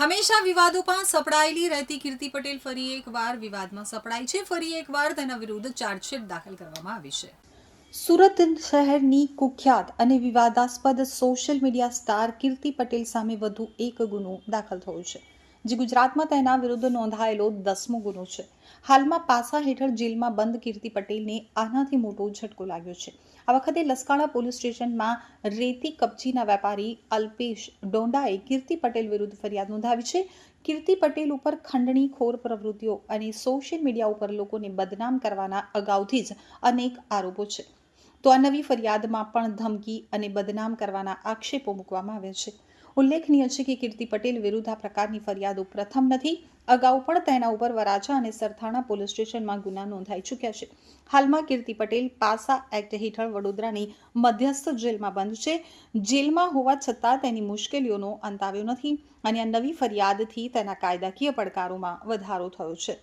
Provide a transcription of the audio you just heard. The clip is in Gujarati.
હંમેશા વિવાદોમાં સપડાયેલી રહેતી કીર્તિ પટેલ ફરી એકવાર વિવાદમાં સપડાઈ છે. ફરી એકવાર તેના વિરુદ્ધ ચાર્જશીટ દાખલ કરવામાં આવી છે. સુરત શહેરની કુખ્યાત અને વિવાદાસ્પદ social media star Kirti Patel સામે વધુ એક ગુનો દાખલ થયો છે. જે ગુજરાતમાં તેના વિરુદ્ધ નોંધાયેલો દસમો ગુનો છે. હાલમાં પાસા હેઠળ જેલમાં બંધ કીર્તિ પટેલને આનાથી મોટો ઝટકો લાગ્યો છે. આ વખતે લસકાણા પોલીસ સ્ટેશનમાં રેતી કપચીના વેપારી અલ્પેશ ડોંડાએ કીર્તિ પટેલ વિરુદ્ધ ફરિયાદ નોંધાવી છે. કીર્તિ પટેલ ઉપર ખંડણીખોર પ્રવૃત્તિઓ અને સોશિયલ મીડિયા ઉપર લોકોને બદનામ કરવાના અગાઉથી જ અનેક આરોપો છે. તો આ નવી ફરિયાદમાં પણ ધમકી અને બદનામ કરવાના આક્ષેપો મૂકવામાં આવ્યા છે. ઉલ્લેખનીય છે કે કીર્તિ પટેલ વિરુદ્ધ આ પ્રકારની ફરિયાદો પ્રથમ નથી. અગાઉ પણ તેના ઉપર વરાછા અને સરથાણા પોલીસ સ્ટેશનમાં ગુના નોંધાઈ ચૂક્યા છે. હાલમાં કીર્તિ પટેલ પાસા એક્ટ હેઠળ વડોદરાની મધ્યસ્થ જેલમાં બંધ છે. જેલમાં હોવા છતાં તેની મુશ્કેલીઓનો અંત આવ્યો નથી અને આ નવી ફરિયાદથી તેના કાયદાકીય પડકારોમાં વધારો થયો છે.